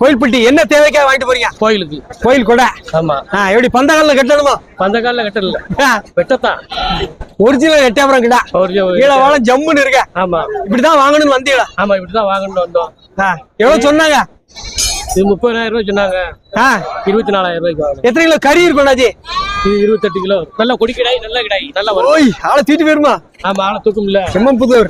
கோயில்பட்டி. என்ன தேவைக்காக வாங்கிட்டு போறீங்க? கோயிலுக்கு. கோயில் கொடை. ஆமா. எப்படி பந்தகாலில் கட்டணுமா? பந்த காலில் கட்டல வெட்டத்தான் ஒரிஜினல் எட்டாபுரம் கிடா. கீழே வாழ ஜம்முன்னு இருக்க. ஆமா. இப்படிதான் வாங்கணும்னு வந்தீங்களா? ஆமா இப்படிதான் வாங்கணும் வந்தோம். எவ்வளவு சொன்னாங்க? இது முப்பதாயிரம் ரூபாய் சொன்னாங்க. இருபத்தி நாலாயிரம் ரூபாய்க்கு வாங்கணும் எத்தனை கிலோ கறி இருக்கும் இது இருபத்தெட்டு கிலோ. நல்ல கொடி கிடாய் நல்ல கிடாய். நல்லா வரும். ஓய் ஆளை தூக்கிட்டு போயிருமா? ஆமா ஆளை தூக்கும் இல்ல. செம்மம்புதூர்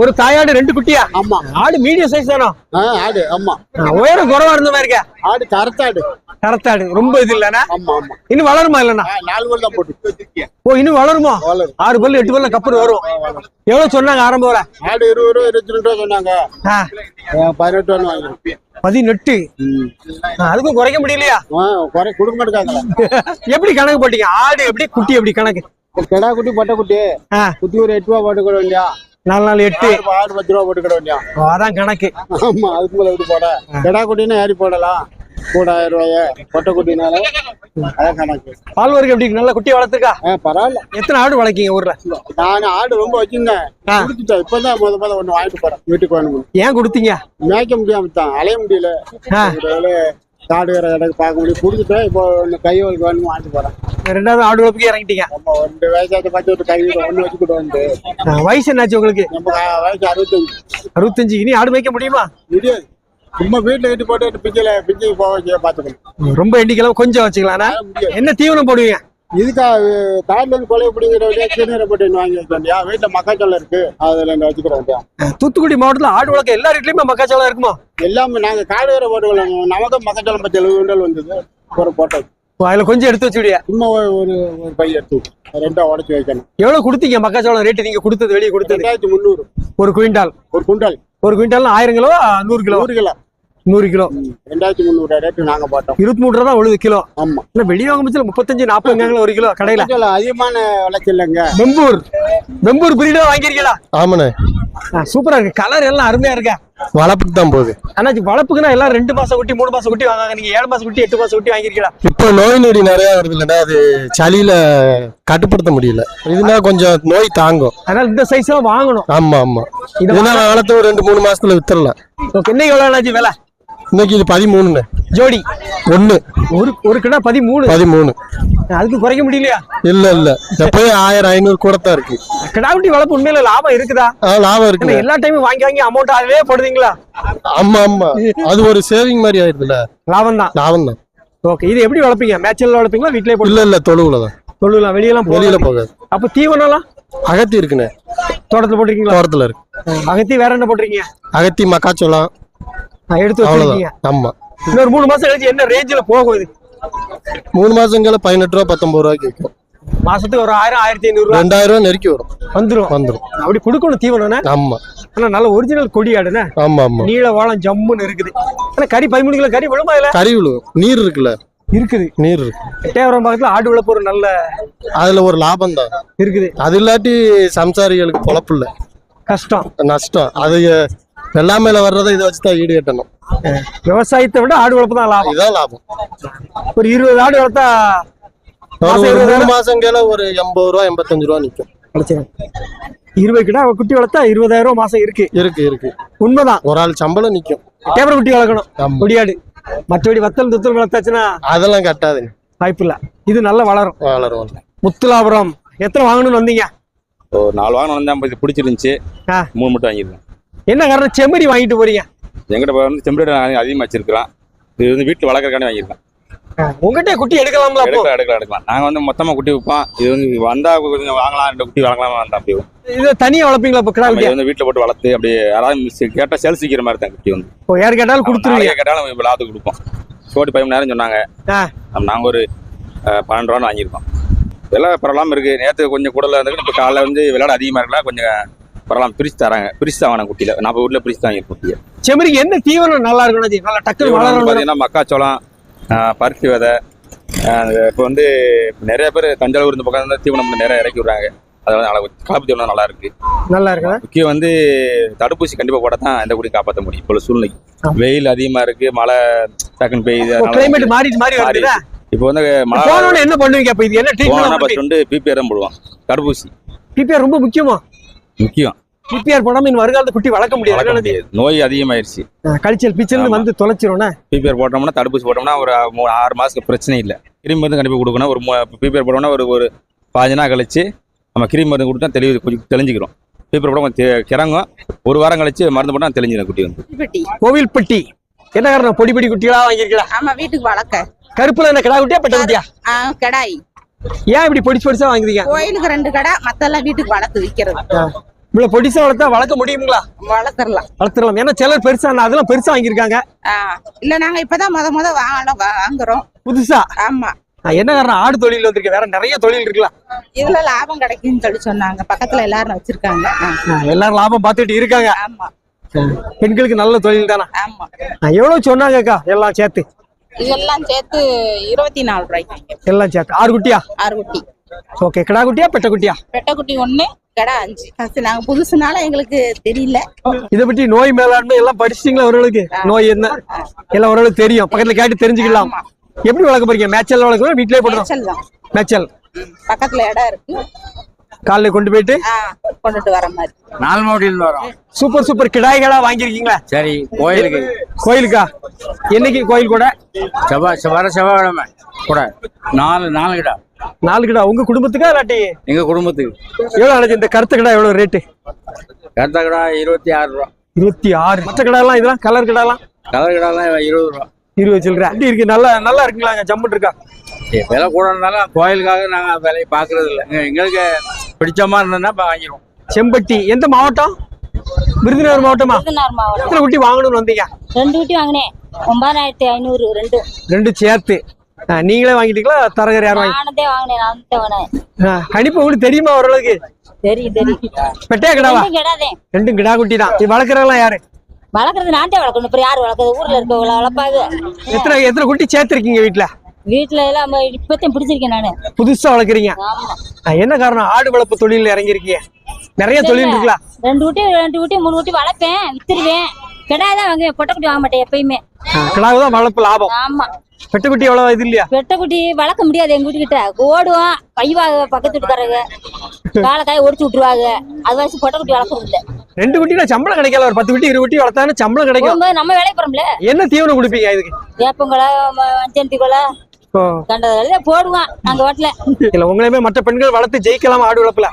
ஒரு தாயாடு ரெண்டு குட்டியா? ஆமா. ஆடு மீடியம் சைஸ் தானோ? ஆ, ஆடு ஆமா. உயரம் குறவா இருந்த மாதிரி இருக்க. ஆடு கருத்தாடு கரத்தாடு ரொம்ப இது இல்லனா ஆமா ஆமா. இன்னும் வளருமா இல்லனா நாலு கோல் தான் போட்டு. ஓ இன்னும் வளருமா? வளரும். ஆறு பல்லு எட்டு பல்லு கப்புனு வரும். எவ்வளவு சொன்னாங்க ஆரம்ப விலை? ஆடு இருபது ரூபா இருபத்தி ரெண்டு ரூபா சொன்னாங்க. பதினெட்டு ரூபா வாங்கிருக்கேன் பதினெட்டு. அதுக்கும் குறைக்க முடியலையா? குறை கொடுக்க மாட்டாங்களா எப்படி கணக்கு போட்டீங்க? ஆடு எப்படி? குட்டி எப்படி கணக்கு? கிடா குட்டி பட்டை குட்டி. குட்டி ஒரு எட்டு ரூபா போட்டுக்கிட வேண்டியா? நாலு நாலு எட்டு. ஆடு ஆடு பத்து ரூபா போட்டுக்கிட வேண்டியா? அதான் கணக்கு. ஆமா அதுக்கு மேல எப்படி போட கிடா குட்டினா ஏறி போடலாம். கூட ஆயிரம் ரூபாய பொட்டை குட்டினால அதான் கணக்கு. பால் வரைக்கும் எப்படி நல்ல குட்டி வளர்த்துருக்கா? பரவாயில்ல. எத்தனை ஆடு வளர்க்கீங்க ஊர்ல? நான் ஆடு ரொம்ப வச்சிருந்தேன். கொடுத்துட்டேன். இப்பதான் முத முத ஒண்ணு வாங்கிட்டு போறேன். வீட்டுக்கு வேணும் ஏன் கொடுத்தீங்க? மேய்க்க முடியாம தான். அலைய முடியல. காடு வேற எனக்கு பார்க்க முடியும் கொடுத்துட்டேன். இப்போ ஒன்று கைவலுக்கு வேணும் வாங்கிட்டு போறேன். ரெண்டாவது ஆடு வளர்ப்புக்கு இறங்கிட்டீங்க. நம்ம ரெண்டு வயசாச்சு பார்த்து ஒரு கை ஒன்று வச்சுக்கிட்டு வந்து. வயசு என்னாச்சு உங்களுக்கு? நம்ம வயசு அறுபத்தஞ்சு. அறுபத்தஞ்சு. இனி ஆடு மேய்க்க முடியுமா? முடியாது. சும்மா வீட்டில் கட்டி போட்டு பிஞ்சில பிஞ்சு போக வச்சு பார்த்துக்கணும். ரொம்ப எண்ணிக்கலாம் கொஞ்சம் வச்சுக்கலாம்னா முடியாது. என்ன தீவனம் போடுவீங்க? இதுக்கா காட்டில் இருந்து கொலை பிடிங்கிற சிறுநீரை போட்டு வாங்கி வைக்கண்டியா வீட்டில் மக்காச்சோளம் இருக்கு. அதில் இருந்து வச்சுக்கிறோம் தூத்துக்குடி மாவட்டத்துல ஆடு வளர்க்க எல்லா வீட்லயுமே மக்காச்சோளம் இருக்குமா? எல்லாமே நாங்கள் காடு வேற போட்டுக்கலாம் நமக்கு மக்காச்சோளம் பத்து எழுபது வந்தது. ஒரு போட்டோம் அதுல கொஞ்சம் எடுத்து வச்சுடுங்க சும்மா ஒரு ஒரு ஒரு பை எடுத்து ரெண்டா உடச்சி வைக்கணும். எவ்வளவு கொடுத்தீங்க மக்காச்சோளம் ரேட்டு நீங்க கொடுத்தது வெளியே கொடுத்தது? ரெண்டாயிரத்தி முந்நூறு. ஒரு குவிண்டால். ஒரு குண்டல். ஒரு குவிண்டால் ஆயிரம் கிலோ நூறு கிலோ? நூறு கிலோ. நூறு கிலோ. ரெண்டாயிரத்தி முந்நூறு ரேட்டு நாங்கள் போட்டோம் இருபத்தி மூணு ரூபா தான் உழுது கிலோ. ஆமா. இல்ல வெளியே வாங்க முப்பத்தஞ்சு நாற்பதுங்க ஒரு கிலோ கடையில. அதிகமான விளைச்சல் இல்லைங்க. வெம்பூர். வெம்பூர் பிரீடா வாங்கிருக்கீங்களா? ஆமாண்ணே. சூப்பரா இருக்கு. கலர் எல்லாம் அருமையா இருக்கா? வளர்ப்புக்கு தான் போகுது. அண்ணாச்சி வளர்ப்புக்குன்னா எல்லாம் ரெண்டு மாசம் குட்டி மூணு மாசம் குட்டி வாங்க நீங்க ஏழு மாசம் குட்டி எட்டு மாசம் குட்டி வாங்கிருக்கீங்களா? இப்போ நோய் நொடி நிறைய வருது இல்லைன்னா அது சளியில கட்டுப்படுத்த முடியல. இதுனா கொஞ்சம் நோய் தாங்கும். அதனால இந்த சைஸ் வாங்கணும். ஆமா ஆமா. இது இதுனா வளர்த்து ஒரு ரெண்டு மூணு மாசத்துல வித்துடலாம். என்ன எவ்வளவு விலை? இன்னைக்கு இது பதிமூணுண்ணே. ஜோடி. ஒண்ணு. ஒரு ஒரு கிடா பதிமூணு. பதிமூணு. அதுக்கு குறைக்க முடியலையா? இல்ல இல்ல. எப்பயும் ஆயிரம் ஐநூறு கூட தான் இருக்கு. கிடா குட்டி வளர்ப்பு உண்மையில லாபம் இருக்குதா? லாபம் இருக்குண்ணே எல்லா டைமும் வாங்கி வாங்கி அமௌண்ட் அதுவே போடுவீங்களா ஆமா ஆமா. அது ஒரு சேவிங் மாதிரி ஆயிடுதுல லாபம் தான் லாபம் தான் ஓகே இது எப்படி வளர்ப்பீங்க? மேட்சல் வளர்ப்பீங்களா வீட்லயே இல்ல இல்ல தொழுவுல தான். தொழுலாம் வெளியெல்லாம் வெளியில போகாது. அப்ப தீவனம்லாம்? அகத்தி இருக்குண்ணே. தோட்டத்துல போட்டிருக்கீங்களா? தோட்டத்துல இருக்கு. அகத்தி வேற என்ன போட்டிருக்கீங்க? அகத்தி மக்காச்சோளம். எடுத்து வச்சிருக்கீங்க ஆமா. இன்னொரு மூணு மாசம் கழிச்சு என்ன ரேஞ்சில போகும் இது? மூணு மாசங்கள பதினெட்டு ரூபா பத்தொன்பது ரூபாய்க்கு விற்கும் மாசத்துக்கு ஒரு ஆயிரம் ஆயிரத்தி ஐநூறு ரெண்டாயிரம் ரூபா நெருக்கி வரும். வந்துரும். வந்துடும் அப்படி கொடுக்கணும் தீவனம்னா? ஆமா. ஆனா நல்ல ஒரிஜினல் கொடி ஆடுன? ஆமா ஆமா. நீள வாழம் ஜம்முன்னு இருக்குது. ஆனா கறி பதிமூணு கிலோ கறி விழுமா இல்ல கறி விழுகும் நீர் இருக்குல்ல? இருக்குது. நீர் இருக்கு. எட்டயபுரம் பக்கத்துல ஆடு வளர்ப்பு ஒரு நல்ல அதுல ஒரு லாபம் தான். இருக்குது. அது இல்லாட்டி சம்சாரிகளுக்கு பொழப்பு இல்ல. கஷ்டம். நஷ்டம். அது வெள்ளாமையில வர்றதை இதை வச்சு தான் ஈடு கட்டணும். விவசாயத்தை விட ஆடு வளர்ப்பு தான் லாபம். இதுதான் லாபம். ஒரு இருபது ஆடு வளர்த்தா மாசம் மூணு இருபதாயிரம் மாசங்கள ஒரு எண்பது ரூபா எண்பத்தஞ்சு ரூபா நிக்கும். கிடைச்சிடும் இருபது கிட்ட குட்டி வளர்த்தா இருபதாயிரம் ரூபாய் மாசம் இருக்கு. இருக்கு இருக்கு. உண்மைதான். ஒரு ஆள் சம்பளம் நிக்கும். டேபர் குட்டி வளர்க்கணும். கொடியாடு. மற்றபடி வத்தல் துத்தல் வளர்த்தாச்சுன்னா அதெல்லாம் கட்டாதுங்க. வாய்ப்பு இல்ல. இது நல்லா வளரும். வளரும். முத்துலாபுரம். எத்தனை வாங்கணும்னு வந்தீங்க? நாலு வாகனம் வந்து ஐம்பது பிடிச்சிருந்துச்சு. மூணு மட்டும் வாங்கியிருக்கேன் என்ன காரணம்? செம்மறி வாங்கிட்டு போறீங்க. எங்கிட்ட வந்து செம்பரேட் அதிகமாக வச்சிருக்கிறோம். இது வந்து வீட்டில் வளர்க்கறக்காண்டி வாங்கியிருக்கேன் உங்ககிட்ட குட்டி எடுக்கலாம்ல எடுக்கலாம் எடுக்கலாம் எடுக்கலாம். நாங்கள் வந்து மொத்தமாக குட்டி விற்போம். இது வந்து வந்தா கொஞ்சம் வாங்கலாம் ரெண்டு குட்டி வாங்கலாம் வந்தா அப்படி. இது தனியா வளர்ப்பீங்களா இப்போ கிடா குட்டி வந்து வீட்டில் போட்டு வளர்த்து அப்படியே யாராவது கேட்டால் சேல்ஸ் விற்கிற மாதிரி தான் குட்டி வந்து. இப்போ யார் கேட்டாலும் கொடுத்துருவீங்க. கேட்டாலும் இப்போ லாபத்துக்கு கொடுப்போம். சோடி பதிமூணு நேரம் சொன்னாங்க. ஆ. நாங்கள் ஒரு பன்னெண்டு ரூபான்னு வாங்கியிருக்கோம். விலை பரவாயில்லாம இருக்கு. நேற்று கொஞ்சம் கூடல இருந்து இப்போ காலைல வந்து விளையாட அதிகமாக இருக்கலாம் கொஞ்சம் பரவாயில்ல பிரிச்சு தராங்க. பிரிச்சு தான் வாங்க குட்டியில். நம்ம வீட்டில் பிரிச்சு தான் குட்டியை. செம்மறிக்கு என்ன தீவனம் நல்லா இருக்கணும்? நல்லா வளரணும். பார்த்தீங்கன்னா மக்காச்சோளம் பருத்தி விதை இப்போ வந்து நிறைய பேர் தஞ்சாவூர் இந்த பக்கம் வந்து தீவனம் நிறைய இறக்கி விடுறாங்க. நல்லா கலப்பு தீவனம் நல்லா இருக்கு. நல்லா இருக்கணும் முக்கியம் வந்து தடுப்பூசி கண்டிப்பாக போட தான் எந்த குடி காப்பாற்ற முடியும். இப்போ ஆமா. வெயில் அதிகமாக இருக்கு மழை டக்குன்னு பெய்யுது அதனால கிளைமேட் மாறி மாறி இப்போ வந்து மழை என்ன பண்ணுவீங்க அப்ப? இது என்ன ட்ரீட்மெண்ட் ஃபர்ஸ்ட் வந்து பிபிஆர் தான் போடுவோம். தடுப்பூசி. பிபிஆர் ரொம்ப முக்கியமா? முக்கியம். பிபிஆர் போடாம இன்னும் வருங்காலத்து குட்டி வளர்க்க முடியாது. நோய் அதிகமாயிருச்சு. கழிச்சல் பிச்சல். வந்து தொலைச்சிரும்னா? பிபிஆர் போட்டோம்னா தடுப்பூசி போட்டோம்னா ஒரு ஆறு மாசத்துக்கு பிரச்சனை இல்லை. கிருமி மருந்து கண்டிப்பாக கொடுக்கணும். ஒரு பிபிஆர் போட்டோம்னா ஒரு ஒரு பாஞ்சு நாள் கழிச்சு நம்ம கிருமி மருந்து கொடுத்தா தெளிவு கொஞ்சம் தெளிஞ்சுக்கிறோம். பிபிஆர் போட கொஞ்சம் கிறங்கும். ஒரு வாரம் கழிச்சு மருந்து போட்டால் தெளிஞ்சிடும் குட்டி வந்து. பெட்டி கோவில்பட்டி. என்ன காரணம்? பொடி பொடி குட்டிகளா வாங்கியிருக்கலாம் ஆமா வீட்டுக்கு வளர்க்க. கருப்புல என்ன கிடா குட்டியா பெட்ட குட்டியா? கிடாய். ஏன் இப்படி பொடிச்சு பொடிச்சா வாங்குறீங்க கோயிலுக்கு ரெண்டு கடை மத்தெல்லாம் வீட்டுக்கு வளர்த்து விக்கிறது ஆ. இவ்வளவு பொடிசா வளர்த்தா வளர்க்க முடியுங்களா? வளர்த்துடலாம். வளர்த்துடலாம். ஏன்னா சிலர் பெருசா அதெல்லாம் பெருசா வாங்கியிருக்காங்க. இல்ல நாங்க இப்பதான் முத முத வாங்கலாம் வாங்குறோம். புதுசா? ஆமா. என்ன காரணம்? ஆடு தொழில் வந்திருக்கு. வேற நிறைய தொழில் இருக்குல்ல இதுல லாபம் கிடைக்கும்னு சொல்லி சொன்னாங்க. பக்கத்துல எல்லாரும் வச்சிருக்காங்க. எல்லாரும் லாபம் பார்த்துட்டு இருக்காங்க. ஆமா. பெண்களுக்கு நல்ல தொழில் தானே? ஆமா. எவ்வளவு சொன்னாங்கக்கா எல்லாம் சேர்த்து. இதெல்லாம் சேர்த்து இருபத்தி நாலு ரூபாய்க்கு எல்லாம் சேர்த்து. ஆறு குட்டியா? ஆறு குட்டி ஓகே கிடா குட்டியா பெட்ட குட்டியா? பெட்டை குட்டி ஒண்ணு கடை அஞ்சு. நாங்க புதுசுனால எங்களுக்கு தெரியல. இதை பற்றி நோய் மேலாண்மை எல்லாம் படிச்சிட்டீங்களா ஓரளவுக்கு நோய் என்ன? எல்லாம் ஓரளவுக்கு தெரியும். பக்கத்துல கேட்டு தெரிஞ்சுக்கலாம். எப்படி வளர்க்க போறீங்க? மேட்சல் வளர்க்கணும்? வீட்லயே போடுறோம் மேட்சல் பக்கத்துல இடம் இருக்கு. காலைல கொண்டு போயிட்டு? கொண்டுட்டு வர மாதிரி. நாலு மாவட்டியில் வரோம். Super super. கிடாய்களா வாங்கியிருக்கீங்களா? சரி கோயிலுக்கு. கோயிலுக்கா? என்னைக்கு கோயில் கூட? செவ்வாய் செவ்வாய் வர செவ்வாய்க்கிழமை கூட. நாலு நாலு கிடா. நாலு கிடா. உங்க குடும்பத்துக்கா இல்லாட்டி? எங்க குடும்பத்துக்கு. எவ்வளவு அழைச்சி இந்த கருத்து கிடா எவ்வளவு ரேட்டு? கருத்த கிடா இருபத்தி ஆறு ரூபா. இருபத்தி ஆறு. மற்ற கிடாலாம் இதெல்லாம் கலர் கிடாலாம்? கலர் கிடாலாம் இருபது ரூபா. இருபது சில்லற. அப்படி இருக்கு. நல்லா நல்லா இருக்குங்களாங்க ஜம்முன் இருக்கா? விலை கூட இருந்தாலும் கோயிலுக்காக நாங்கள் விலையை பார்க்கறது இல்லை. எங்க- எங்களுக்கு பிடிச்ச மாதிரி இருந்ததுன்னா இப்போ வாங்கிடுவோம் செம்பட்டி எந்த மாவட்டம்? விருதுநகர் மாவட்டமா? விருதுநகர் மாவட்டம். எத்தனை குட்டி வாங்கணும்னு வந்தீங்க? ரெண்டு குட்டி வாங்கினேன். ஒன்பதாயிரத்தி ஐநூறு ரெண்டு. ரெண்டு சேர்த்து. ஆ, நீங்களே வாங்கிட்டீங்களா? தரகர் யாரும் வாங்கி நானதே வாங்கினேன் நான் வாங்கினேன். ஆ, கணிப்பு உங்களுக்கு தெரியுமா ஓரளவுக்கு? தெரியும் தெரியும் பெட்டையா கிடாவா? ரெண்டும் கெடாதே ரெண்டும் கிடா குட்டி தான். இது வளர்க்குறவங்களாம் யாரு? வளர்க்குறது நான் தான் வளர்க்கணும். இப்போ யார் வளர்க்குறது? ஊர்ல இருக்கவங்கள வளர்ப்பாங்க எத்தனை எத்தனை குட்டி சேர்த்துருக்கீங்க வீட்டுல வீட்டுல எல்லாம் இப்பத்தையும் பிடிச்சிருக்கேன் நானு. புதுசா வளர்க்குறீங்க. என்ன காரணம்? ஆடு வளர்ப்பு தொழில் இறங்கியிருக்கீங்க. நிறைய தொழில் இருக்குல்ல? ரெண்டு குட்டி ரெண்டு குட்டி மூணு குட்டி வளர்ப்பேன் வித்துருவேன். கிடா தான் வாங்குவேன் பொட்டை குட்டி வாங்க மாட்டேன் எப்பயுமே. கிடாவு தான் வளர்ப்பு லாபம். ஆமா. பெட்டை குட்டி எவ்வளவு? இது இல்லையா? வெட்டை குட்டி வளர்க்க முடியாது எங்க வீட்டுக்கிட்ட ஓடுவோம் கைவாக பக்கத்து வீட்டுக்காரங்க காலை காய ஒடிச்சு விட்டுருவாங்க. அது வச்சு பொட்டை குட்டி வளர்க்கறது இல்ல. ரெண்டு குட்டினா சம்பளம் கிடைக்கல. ஒரு பத்து குட்டி இருபது குட்டி வளர்த்தாலும் சம்பளம் கிடைக்கும். நம்ம வேலைக்கு போறோம்ல என்ன தீவனம் கொடுப்பீங்க இதுக்கு? குலை ஓ, கண்டதை போடுவான் நாங்க வீட்டுல இல்ல உங்களையுமே மற்ற பெண்கள் வளர்த்து ஜெயிக்கலாம் ஆடு வளர்ப்புல.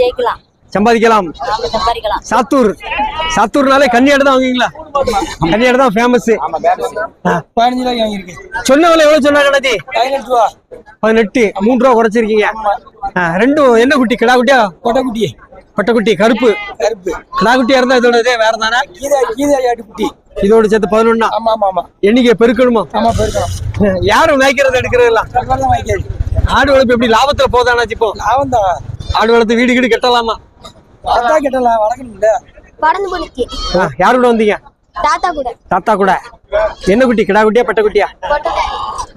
ஜெயிக்கலாம். சம்பாதிக்கலாம். நாம சம்பாதிக்கலாம். சாத்தூர். சாத்தூர்னாலே கன்னியாடு தான் வாங்குவீங்களா? கன்னியாடு தான் ஃபேமஸ் சொன்ன விலை எவ்வளவு சொன்னா கணதி பதினெட்டு ரூபா. பதினெட்டு. மூன்று ரூபா குறைச்சிருக்கீங்க. ரெண்டும் என்ன குட்டி கிடா குட்டியா? கொட்டைக்குட்டி பட்டக்குட்டி கருப்பு. கருப்பு. கிடா குட்டியா இருந்தா இதோட இதே வேற தானே? கீதா கீதா ஆட்டுக்குட்டி. இதோட சேர்த்து பதினொன்னா? ஆமா ஆமா ஆமா. எண்ணிக்கை பெருக்கணுமா? ஆமா போயிருக்கோம் யாரும் மேய்க்கிறது எடுக்கிறது வாங்கிக்காது ஆடு வளர்ப்பு எப்படி? லாபத்துல போதானாச்சு இப்போ லாபம் தான் ஆடு வளர்த்து வீடு வீடு கட்டலாமா? கெட்டலாம் வளர்க்கணும்ல. யார் கூட வந்தீங்க? தாத்தா கூட. தாத்தா கூட. என்ன குட்டி? கிடா குட்டியா பட்ட குட்டியா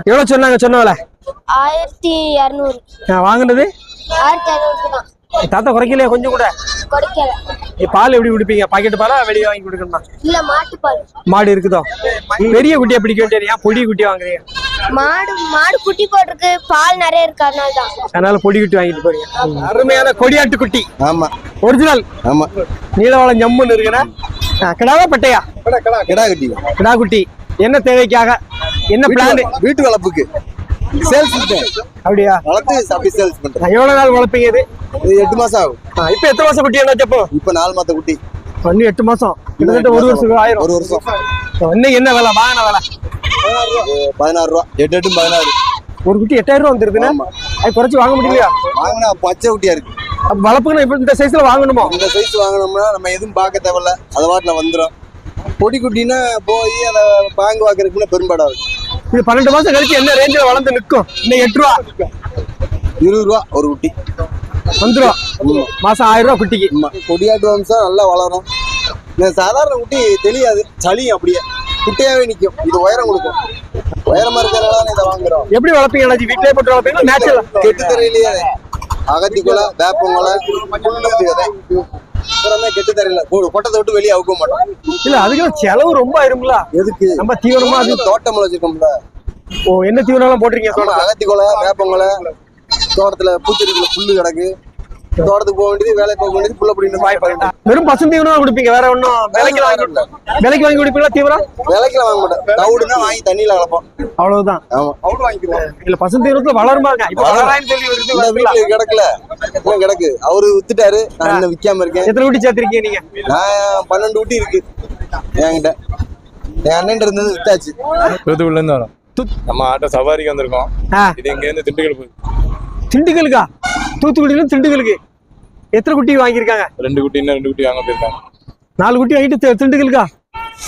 எவ்வளவு சொன்னாங்க சொன்னவள ஆயிரத்தி இரநூறு வாங்குனது? ஆயிரத்தி இரநூறு தான். தாத்தா குறைக்கலையா கொஞ்சம் கூட? பால் எப்படி குடிப்பீங்க? பாக்கெட் பாலா வெளியே வாங்கி கொடுக்கணுமா? இல்ல மாட்டுப்பால் மாடு இருக்குதோ? பெரிய குட்டியா பிடிக்க வேண்டியது ஏன் பொடி குட்டியா வாங்குறீங்க? மாடு மாடு குட்டி போட்டிருக்கு பால் நிறைய இருக்கு அதனால தான் அதனால பொடி குட்டி வாங்கிட்டு போறீங்க. அருமையான கொடியாட்டு குட்டி. ஆமா. ஒரிஜினல் ஆமா. நீலவாளம் ஜம்முன்னு இருக்குன்னா கிடாவா பட்டையா? கிடா கட்டி. கிடா குட்டி. என்ன தேவைக்காக? என்ன பிளான் வீட்டு வளர்ப்புக்கு சேல்ஸ் அப்படியா? வளர்த்து அப்படி சேல்ஸ் பண்றேன். எவ்வளவு நாள் வளர்ப்பீங்க இது? இது எட்டு மாசம் ஆகும். இப்ப எத்தனை மாசம் குட்டி என்ன அப்போ? இப்ப நாலு மாத்த குட்டி. இன்னும் எட்டு மாசம். கிட்டத்தட்ட ஒரு வருஷம் ஆயிரம். ஒரு வருஷம். இன்னைக்கு என்ன விலை? வாங்கின விலை? பதினாறு ரூபா. எட்டு எட்டு பதினாறு. ஒரு குட்டி எட்டாயிரம் ரூபா ஆமா. அது குறைச்சு வாங்க முடியலையா? வாங்கினா பச்சை குட்டியா இருக்கு. வளர்ப்புக்கு இப்ப இந்த சைஸ்ல வாங்கணுமோ? இந்த சைஸ் வாங்கினோம்னா நம்ம எதுவும் பார்க்க தேவையில்ல. அது வாட்டில் வந்துடும் பொடி குட்டினா போய் அதை பாங்கு வாக்குறதுக்குன்னு பெரும்பாடா இருக்கும் இது பன்னெண்டு மாசம் கழிச்சு என்ன ரேஞ்சில் வளர்ந்து நிற்கும் இன்னும் எட்டு ரூபா. இருபது ரூபா ஒரு குட்டி. வந்துரும். மாசம் ஆயிரம் ரூபா குட்டிக்கு. கொடியாட்டு வம்சம் நல்லா வளரும். இந்த சாதாரண குட்டி தெரியாது. சளியும் அப்படியே. குட்டையாவே நிக்கும். இது உயரம் கொடுக்கும். உயரமா இருக்கிறதால இதை வாங்குறோம். எப்படி வளர்ப்பீங்க அண்ணாச்சி? வீட்டிலே போட்டு வளர்ப்பீங்களா? நேச்சுரல் கெட்டு தரையிலேயே அகத்தி கொலை வேப்பங்கொலை புல்லு அப்புறமே கெட்டு தரையில. கொ- கொட்டத்தை விட்டு வெளியே அவுக்க மாட்டோம். இல்ல அதுக்கெல்லாம் செலவு ரொம்ப ஆயிரும்ல. எதுக்கு? நம்ம தீவனமா அது தோட்டம் வச்சிருக்கோம்ல. ஓ என்ன தீவனம் எல்லாம் போட்டிருக்கீங்க? ஆமா, தோட்டத்துல? அகத்தி கொலை வேப்பங்கொலை தோட்டத்துல பூச்செடிக்குள்ள புல்லு கிடக்கு. தோட்டத்துக்கு போக வேண்டியது வேலைக்கு போக வேண்டியது புள்ள பிடிக்கணும் வாய் பண்ணிட்டு வெறும் பசுந்தீவனம் தான் குடிப்பீங்க வேற ஒன்றும் விலைக்கு வாங்கி விலைக்கு வாங்கி குடிப்பீங்களா தீவிரம் விலைக்குல வாங்க மாட்டோம். தவிடுனா வாங்கி தண்ணியில கலப்போம். அவ்வளவுதான். ஆமா. தவிடு வாங்கிக்குவோம். இல்ல பசுந்தீவனத்துல வளருமாங்க இப்ப வளரான்னு சொல்லி வருது இந்த வருதுல்ல. வீட்டுல கிடக்கல. இன்னும் கிடக்கு. அவரு வித்துட்டாரு. நான் இன்னும் விக்காம இருக்கேன். எத்தனை குட்டி சேர்த்திருக்கீங்க நீங்க? நான் பன்னெண்டு ஊட்டி இருக்கு. என்கிட்ட. என் அண்ணன் இருந்தது வித்தாச்சு. இருந்து வரோம். நம்ம ஆட்டோ சவாரிக்கு வந்திருக்கோம். இது இங்க இருந்து திண்டுக்கல் போகுது திண்டுக்கலுக்கா தூத்துக்குடியில இருந்து திண்டுக்கலுக்கு எத்தனை குட்டி வாங்கியிருக்காங்க? ரெண்டு குட்டி இன்னும் ரெண்டு குட்டி வாங்க போயிருக்காங்க. நாலு குட்டி வாங்கிட்டு திண்டுக்கலுக்கா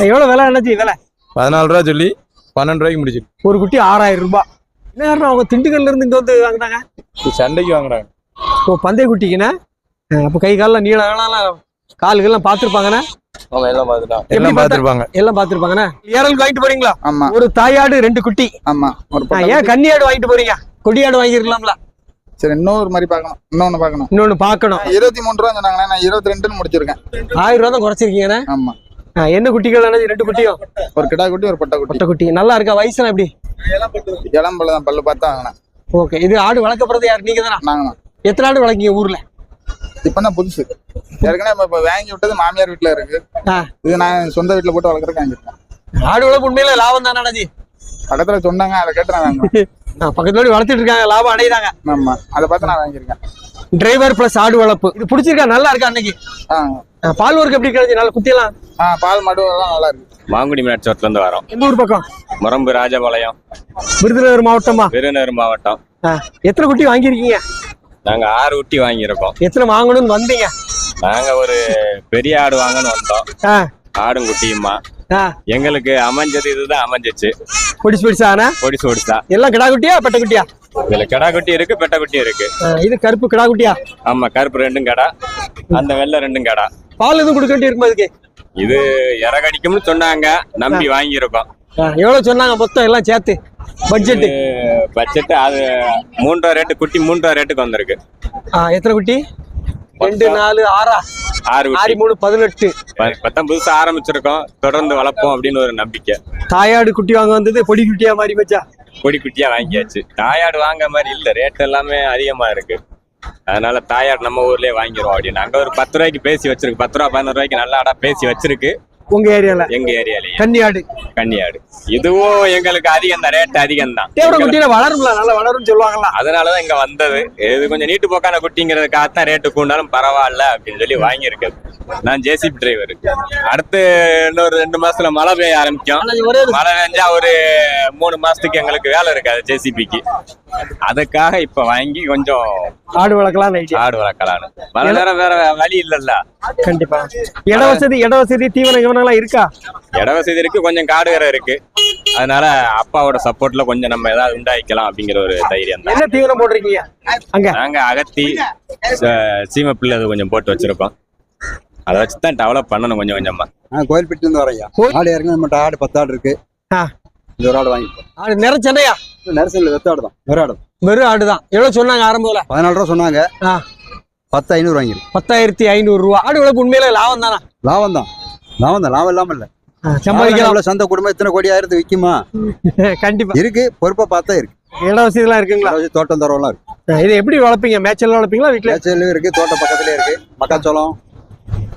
எவ்வளவு விலை என்னச்சு? விலை? பதினாலு ரூபா சொல்லி பன்னெண்டு ரூபாய்க்கு முடிச்சிட்டு ஒரு குட்டி ஆறாயிரம் ரூபாய் என்ன காரணம் அவங்க திண்டுக்கல்ல இருந்து இங்க வந்து வாங்குனாங்க? சண்டைக்கு வாங்குறாங்க. ஓ பந்தய குட்டிக்குண்ணே அப்ப கை கால்லாம் நீளம் நீளம் கால்கள்லாம் பார்த்துருப்பாங்கண்ணே? எல்லாம் எல்லாம் பார்த்தா- பார்த்துருப்பாங்க. எல்லாம் பார்த்துருப்பாங்கண்ணே? ஏரல் வாங்கிட்டு போறீங்களா? ஆமா. ஒரு தாயாடு ரெண்டு குட்டி. ஆமா. ஏன் கன்னியாடு வாங்கிட்டு போறீங்க? கொடியாடு வாங்கிருக்கலாம்ல. சரி இன்னொரு மாதிரி பார்க்கணும். இன்னொன்னு பார்க்கணும். இன்னொன்னு பார்க்கணும். இருபத்தி மூணு ரூபா சொன்னாங்களே நான் இருபத்தி ரெண்டுன்னு முடிச்சிருக்கேன். ஆயிரம் ரூபா தான் குறைச்சிருக்கீங்கண்ணே. ஆமா. என்ன குட்டிகள் ரெண்டு குட்டியும் ஒரு கிடா குட்டி ஒரு பட்டை குட்டி. ஒட்டை குட்டி. நல்லா இருக்கா? வயசுலாம் எப்படி? இளம் பல்லு தான் பல்லு பார்த்தா வாங்கினேன். ஓகே. இது ஆடு வளர்க்கப்படுறது யார்? நீங்க தானே நாங்க எத்தனை ஆடு வளர்க்கீங்க ஊர்ல? இப்போ தான் புதுசு. ஏற்கனவே இப்ப- வாங்கி விட்டது மாமியார் வீட்டுல இருக்கு. இது நான் சொந்த வீட்டுல போட்டு வளர்க்குறதுக்கு வாங்கிருக்கேன் ஆடு வளர்ப்பு உண்மையில லாபம் தானே பக்கத்துல சொன்னாங்க அதை கேட்டு நான் வாங்குவேன் ஆ, பக்கத்துல வளர்த்துட்டு இருக்காங்க. லாபம் அடையுறாங்க ஆமா. அதை பார்த்து நான் வாங்கியிருக்கேன். டிரைவர் பிளஸ் ஆடு வளர்ப்பு. இது பிடிச்சிருக்கா? நல்லா இருக்கா அன்னைக்கு? பால் ஒர்க் எப்படி கிடைச்சு? நல்ல குட்டியெல்லாம் ஆ பால் மடு எல்லாம் நல்லா இருக்கு. மாங்குடி மேட்சோட்ல இருந்து வரோம். எந்த ஊர் பக்கம்? முரம்பு ராஜபாளையம். விருதுநகர் மாவட்டமா? விருதுநகர் மாவட்டம். எத்தனை குட்டி வாங்கியிருக்கீங்க? நாங்க ஆறு குட்டி வாங்கியிருக்கோம். எத்தனை வாங்கணும்னு வந்தீங்க? நாங்க ஒரு பெரிய ஆடு வாங்கன்னு வந்தோம். ஆடும் குட்டியுமா எங்களுக்கு அமைஞ்சது இதுதான் அமைஞ்சிச்சு. பிடிச்சு பிடிச்சாண்ணா பொடிசு பொடிசா. எல்லாம் கிடா குட்டியா பெட்ட குட்டியா? இதுல கிடா குட்டி இருக்கு பெட்டை குட்டி இருக்கு. இது கருப்பு கிடா குட்டியா? ஆமா கருப்பு ரெண்டும் கடா அந்த வெள்ளை ரெண்டும் கடா. பால் எதுவும் கொடுக்க வேண்டி இருக்குமா இதுக்கு? இது இறகடிக்கும்னு சொன்னாங்க நம்பி வாங்கியிருக்கோம். எவ்வளவு சொன்னாங்க மொத்தம் எல்லாம் சேர்த்து? பட்ஜெட் பட்ஜெட் அது மூன்றரை ரேட்டு குட்டி மூன்றரை ரேட்டுக்கு வந்திருக்கு. எத்தனை குட்டி? ரெண்டு நாலு ஆறா? ஆறு ஆறு மூணு பதினெட்டு. இப்பதான் புதுசா ஆரம்பிச்சிருக்கோம். தொடர்ந்து வளர்ப்போம் அப்படின்னு ஒரு நம்பிக்கை. தாயாடு குட்டி வாங்க வந்தது பொடி குட்டியா மாறி வச்சா கொடி குட்டியா வாங்கியாச்சு. தாயாடு வாங்க மாதிரி இல்ல ரேட் எல்லாமே அதிகமா இருக்கு. அதனால தாயாடு நம்ம ஊர்லயே வாங்கிடுவோம் அப்படின்னு. அங்க ஒரு பத்து ரூபாய்க்கு பேசி வச்சிருக்கு. பத்து ரூபா பதினோரு ரூபாய்க்கு நல்ல பேசி வச்சிருக்கு. உங்க ஏரியால? எங்க ஏரியாலயே? கன்னியாடு. கன்னியாடு. இதுவும் எங்களுக்கு அதிகம் தான் ரேட் அதிகம் தான் தேவட குட்டியில வளரும்ல நல்லா வளரும்னு சொல்லுவாங்களா அதனாலதான் இங்க வந்தது. இது கொஞ்சம் நீட்டு போக்கான குட்டிங்கிறதுக்காக தான் ரேட்டு கூண்டாலும் பரவாயில்ல அப்படின்னு சொல்லி வாங்கியிருக்கேன். நான் ஜேசிபி டிரைவர் அடுத்து இன்னொரு ரெண்டு மாசத்துல மழை பெய்ய ஆரம்பிக்கும். மழை பெஞ்சா ஒரு மூணு மாசத்துக்கு எங்களுக்கு வேலை இருக்காது ஜேசிபிக்கு அதுக்காக இப்ப வாங்கி கொஞ்சம் ஆடு வளர்க்கலாம் ஆடு வளர்க்கலான்னு மழை நேரம் வேற வழி இல்லல்ல. கண்டிப்பா. இட வசதி இட வசதி தீவன எல்லாம் இருக்கா? இட வசதி இருக்கு கொஞ்சம் காடுகரை இருக்கு. அதனால அப்பாவோட சப்போர்ட்ல கொஞ்சம் நம்ம ஏதாவது உண்டாக்கிக்கலாம் அப்படிங்கிற ஒரு தைரியம் தான். என்ன தீவனம் போட்டிருக்கீங்க? அங்க. நாங்க அகத்தி ச- சீமப்பிள்ளை அது கொஞ்சம் போட்டு வச்சிருக்கோம். அதை வச்சு தான் டெவலப் பண்ணணும் கொஞ்சம் கொஞ்சமா. நான் கோயில்பட்டில இருந்து வரையா ஆடு இறங்க நம்மகிட்ட ஆடு பத்து ஆடு இருக்கு. இது ஒரு ஆடு வாங்கிப்போம். ஆடு நிற சென்னையா நரசிங்கில் வெத்த ஆடு தான் வேற ஆடு தான். வெறும் ஆடுதான். எவ்வளவு சொன்னாங்க ஆரம்பத்துல? பதினாலு ரூபா சொன்னாங்க. பத்து ஐநூறு வாங்கிடும் பத்தாயிரத்தி ஐநூறு ரூபா. ஆடு வளர்ப்பு உண்மையில லாபம் தானா? லாபம் தான் லாபம் தான் லாபம் இல்லாம இல்ல. சம்பாதிக்கலாம். சொந்த குடும்பம் இத்தனை கோடி ஆயிரத்து விக்குமா? கண்டிப்பா. இருக்கு பொறுப்பா பார்த்தா இருக்கு. இட வசதி எல்லாம் இருக்குங்களா தோட்டம் தரவெல்லாம் இருக்கு. இது எப்படி வளர்ப்பீங்க? மேய்ச்சல் வளர்ப்பீங்களா வீட்டுல மேச்சலும் இருக்கு தோட்டம் பக்கத்துலயே இருக்கு. மக்காச்சோளம்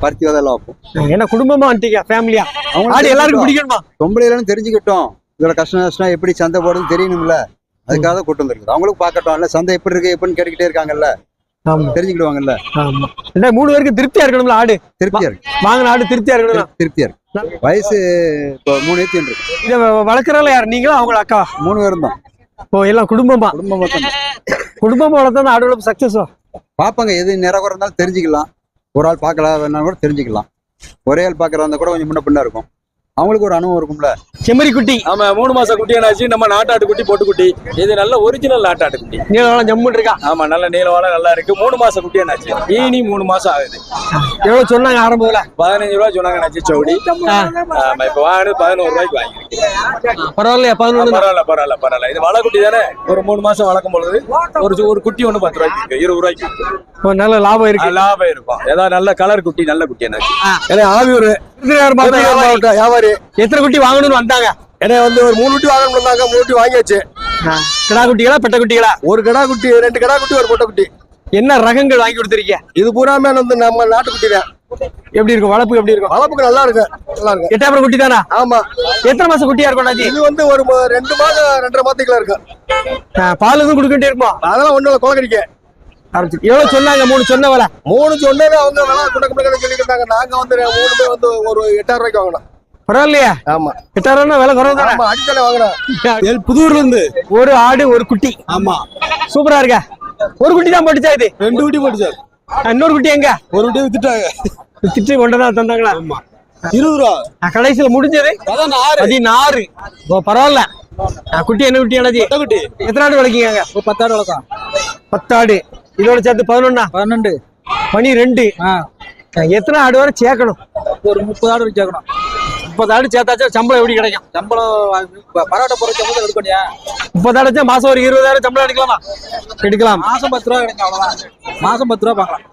பருத்தி விதை எல்லாம் வைப்போம். என்ன குடும்பமா வந்துட்டீங்க? ஃபேமிலியா அவங்க எல்லாருக்கும் பிடிக்கணுமா? பொம்பளைகளும் தெரிஞ்சுக்கிட்டோம். இதோட கஷ்டம் நஷ்டம் எப்படி சந்தை போடுறதுன்னு தெரியணும்ல. அதுக்காக தான் கூட்டம் வந்துருக்கு அவங்களுக்கும் பார்க்கட்டும். இல்ல சந்தை எப்படி இருக்கு எப்படின்னு கேட்டுக்கிட்டே இருக்காங்கல்ல. தெரிஞ்சுக்கிடுவாங்கல்ல. ஆமா. என்ன மூணு பேருக்கு திருப்தியா இருக்கணும்ல ஆடு? திருப்தியா இருக்கு. வாங்கின ஆடு திருப்தியா இருக்கணும் திருப்தியா இருக்கு. வயசு இப்போ மூணு ஏத்தி இருக்கு. இதை வளர்க்குறதுல யார்? நீங்களும் அவங்கள அக்கா? மூணு பேரும் தான். ஓ எல்லாம் குடும்பமா? குடும்பம் மட்டும் தான். குடும்பமா வளர்த்தா ஆடு வளர்ப்பு சக்சஸோ பார்ப்பாங்க எது நிறகுறை இருந்தாலும் தெரிஞ்சுக்கலாம். ஒரு ஆள் பார்க்கல வேணா கூட தெரிஞ்சுக்கலாம். ஒரே ஆள் பார்க்கறதா இருந்தா கூட கொஞ்சம் முன்ன பின்ன இருக்கும். அவங்களுக்கு ஒரு அனுபவம் இருக்கும்ல. செம்மறி குட்டி. ஆமா மூணு மாசம் குட்டி என்னாச்சு நம்ம நாட்டாட்டு குட்டி பொட்டு குட்டி. இது நல்ல ஒரிஜினல் நாட்டாட்டு குட்டி. நீளம் ஜம்முன்னு இருக்கா? ஆமா நல்ல நீளவால நல்லா இருக்கு. மூணு மாசம் குட்டி என்னாச்சு ஈனி மூணு மாசம் ஆகுது. எவ்வளவு சொன்னாங்க ஆரம்பத்துல? பதினஞ்சு ரூபா சொன்னாங்க என்னாச்சு சவுடி. ஆமா இப்ப வாங்கினது பதினோரு ரூபாய்க்கு வாங்கிருக்கேன் பரவாயில்லையா பதினொன்று பரவாயில்ல பரவாயில்ல பரவாயில்ல. இது வள குட்டி தானே? ஒரு மூணு மாசம் வளர்க்கும் பொழுது ஒரு ஒரு குட்டி ஒண்ணு பத்து ரூபாய்க்கு இருக்கு இருபது ரூபாய்க்கு. நல்ல லாபம் இருக்கு. லாபம் இருக்கும். ஏதாவது நல்ல கலர் குட்டி நல்ல குட்டி என்னாச்சு ஆவியூர் விருதுநகர் மாவட்டம் வியாபாரி. எத்தனை குட்டி வாங்கணும்னு வந்தாங்க? ஏன்னா வந்து ஒரு மூணு குட்டி வாங்கணும் இருந்தாங்க மூணு குட்டி வாங்கியாச்சு. கிடா குட்டிகளா பெட்ட குட்டிகளா? ஒரு கடா குட்டி ரெண்டு கடா குட்டி ஒரு பொட்டை குட்டி. என்ன ரகங்கள் வாங்கி கொடுத்துருக்கீங்க? இது பூராமே வந்து நம்ம நாட்டுக்குட்டி தான். எப்படி இருக்கும்? வளர்ப்பு எப்படி இருக்கும்? வளர்ப்புக்கு நல்லா இருக்கு நல்லா இருக்கு. எட்டாயிரம் குட்டி தானா ஆமா. எத்தனை மாசம் குட்டியா இருக்கும் இது வந்து ஒரு ரெண்டு மாதம் ரெண்டரை மாதத்துக்குள்ள இருக்கு. பால் எதுவும் கொடுக்கிட்டே இருக்குமா அதெல்லாம் ஒண்ணும் இல்லை குளக்கடிக்க ஆரம்பிச்சு எவ்வளவு சொன்னாங்க? மூணு சொன்ன விலை. மூணு சொன்னது அவங்க விலை குடக்கு குடக்கு சொல்லிக்கிட்டாங்க. நாங்க வந்து மூணு பேர் வந்து ஒரு எட்டாயிரம் ரூபாய்க்கு வாங்கினோம். பரவாயில்லையா? ஆமா. எட்டாயிரம் விலை குறவு தானே? ஆமா அடித்தலை வாங்கினோம். புதூர்ல இருந்து ஒரு ஆடு ஒரு குட்டி. ஆமா. சூப்பரா இருக்க. ஒரு குட்டி தான் போட்டுச்சா இது? ரெண்டு குட்டி போட்டு சார் ஆ, இன்னொரு குட்டி எங்க? ஒரு குட்டி வித்துட்டாங்க. திட்டு கொண்டதான் தந்தாங்களா? இருபது ரூபா. கடைசியில முடிஞ்சது? பதினாறு. பரவாயில்ல. குட்டி என்ன குட்டி குட்டி. எத்தனை ஆடு வளர்க்கீங்க பத்தாடு வளர்க்கலாம். பத்தாடு. இதோட சேர்த்து பதினொன்னா? பன்னெண்டு. பனிரெண்டு. ஆ. ஆ, எத்தனை ஆடு வரை சேர்க்கணும்? ஒரு முப்பது ஆடு கேட்கணும் முப்பது ஆடு சேர்த்தாச்சா சம்பளம் எப்படி கிடைக்கும்? சம்பளம் பரோட்டா போகிற சம்பளம் எடுக்கணியா முப்பது ஆடு வச்சா மாசம் ஒரு இருபதாயிரம் சம்பளம் எடுக்கலாமா? எடுக்கலாம். மாசம் பத்து ரூபா கிடைக்கும் அவ்வளோதான் மாசம் பத்து ரூபா பார்க்கலாம்.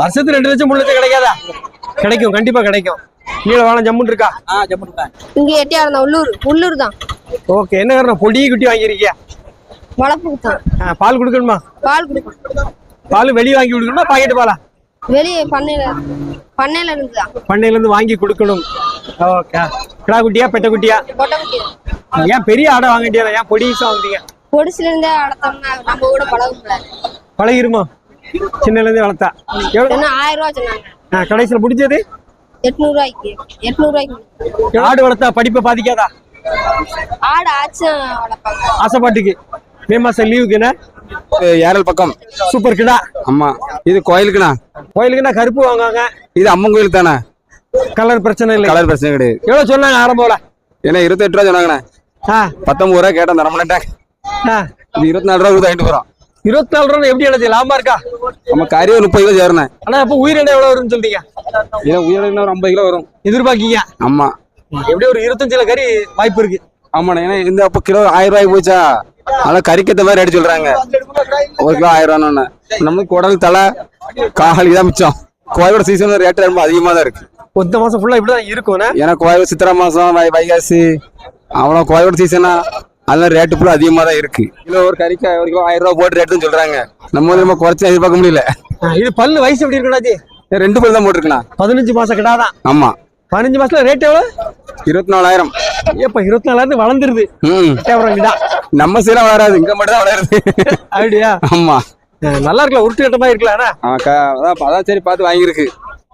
வருஷத்துக்கு ரெண்டு லட்சம் மூணு லட்சம் கிடைக்காதா? கிடைக்கும் கண்டிப்பா கிடைக்கும். நீல வாழம் ஜம்முன் இருக்கா? ஆ ஜம்முட்டேன் இங்க எட்டியாரம் தான் உள்ளூர் உள்ளூர் தான். ஓகே என்ன காரணம்? பொடி குட்டி வாங்கியிருக்கியா? ஆ, பால் கொடுக்கணுமா? பால் கொடுக்கும் பால் வெளியே வாங்கி கொடுக்கணுமா? பாக்கெட் பாலா? வெளியே பண்ணையில பண்ணையில இருந்து பண்ணையில இருந்து வாங்கி கொடுக்கணும். ஓகே. கிடா குட்டியா பெட்ட குட்டியா? கொட்டை குட்டி ஏன் பெரிய ஆடை வாங்க வேண்டியதா ஏன் பொடிசா வாங்குறீங்க? பொடிசுல இருந்தே வளர்த்தோம்னா நம்ம கூட பழகும்ல. பழகிருமா? சின்னல இருந்தே வளர்த்தா. எவ்வளவு என்ன ஆயிரம் ரூபா சொன்னாங்க கடைசியில முடிஞ்சது? எட்நூறு ரூபாய்க்கு எட்நூறு ரூபாய்க்கு ஆடு வளர்த்தா படிப்பை பாதிக்காதா? ஆடு ஆச்சும் வளர்ப்பாங்க. ஆசைப்பாட்டுக்கு. மே மாசம் லீவுக்கு என்ன ஏரல் பக்கம்? சூப்பர் கிடா. ஆமா இது கோயிலுக்குண்ணா? கோயிலுக்குன்னா கருப்பு வாங்குவாங்க. இது அம்மன் கோயிலுக்கு தானே? கலர் பிரச்சனை இல்லை. கலர் பிரச்சனை கிடையாது. எவ்வளவு சொன்னாங்க ஆரம்பம்ல ஏன்னா இருபத்தெட்டு ரூபா சொன்னாங்கண்ணே. ஆ. பத்தொன்பது ரூபா கேட்டேன் தர மாட்டேன் ஆ. இது இருபத்தி நாலு ரூபா கொடுத்து வாங்கிட்டு போறோம். இருபத்தி நாலு ரூபா எப்படி எனக்கு லாபமா இருக்கா? நம்ம கறி ஒரு முப்பது கிலோ சேரணும் ஆனா அப்ப உயிரிழந்த எவ்வளவு வரும்னு சொல்றீங்க? இதை உயிரிழந்த ஒரு ஐம்பது கிலோ வரும். எதிர்பார்க்கீங்க? ஆமா எப்படியும் ஒரு இருபத்தஞ்சு கிலோ கறி வாய்ப்பு இருக்கு. ஆமாண்ணே ஏன்னா இந்த அப்போ கிலோ ஆயிரம் ரூபாய் போச்சா? அதனால கறிக்கேற்ற மாதிரி அடிச்சு சொல்றாங்க. ஒரு கிலோ ஆயிரம் ரூபான்னு நம்மளுக்கு குடல் தலை கால் இதான் மிச்சம். கோயோட சீசன் ரேட்டு ரொம்ப அதிகமாக தான் இருக்கு. ஒத்த மாசம் ஃபுல்லா இப்படிதான் இருக்கும்னா? ஏன்னா கோயில் சித்திரை மாசம் வைகாசி அவ்வளோ கோயோட சீசனா அதெல்லாம் ரேட்டு ஃபுல்லாக அதிகமாக தான் இருக்கு. கிலோ ஒரு கறிக்கு ஒரு கிலோ ஆயிரம் ரூபா போட்டு ரேட்டுன்னு சொல்றாங்க. நம்ம வந்து நம்ம குறைச்சி எதிர்பார்க்க முடியல. இது பல்லு வயசு எப்படி இருக்குண்ணாச்சி ரெண்டு பேர் தான் போட்டிருக்கண்ணா. பதினஞ்சு மாசம் கிடாதான். ஆமா. பதினஞ்சு மாசத்துல ரேட் எவ்வளவு? இருபத்தி நாலாயிரம் ஏப்பா இருபத்தி நாலாயிரம் வளர்ந்துருது நம்ம சீரம் வளராது இங்க மட்டும் தான் வளருது. அப்படியா? ஆமா. நல்லா இருக்கலாம் உருட்டு கட்டமா இருக்கலாம் அதான் சரி பார்த்து வாங்கியிருக்கு.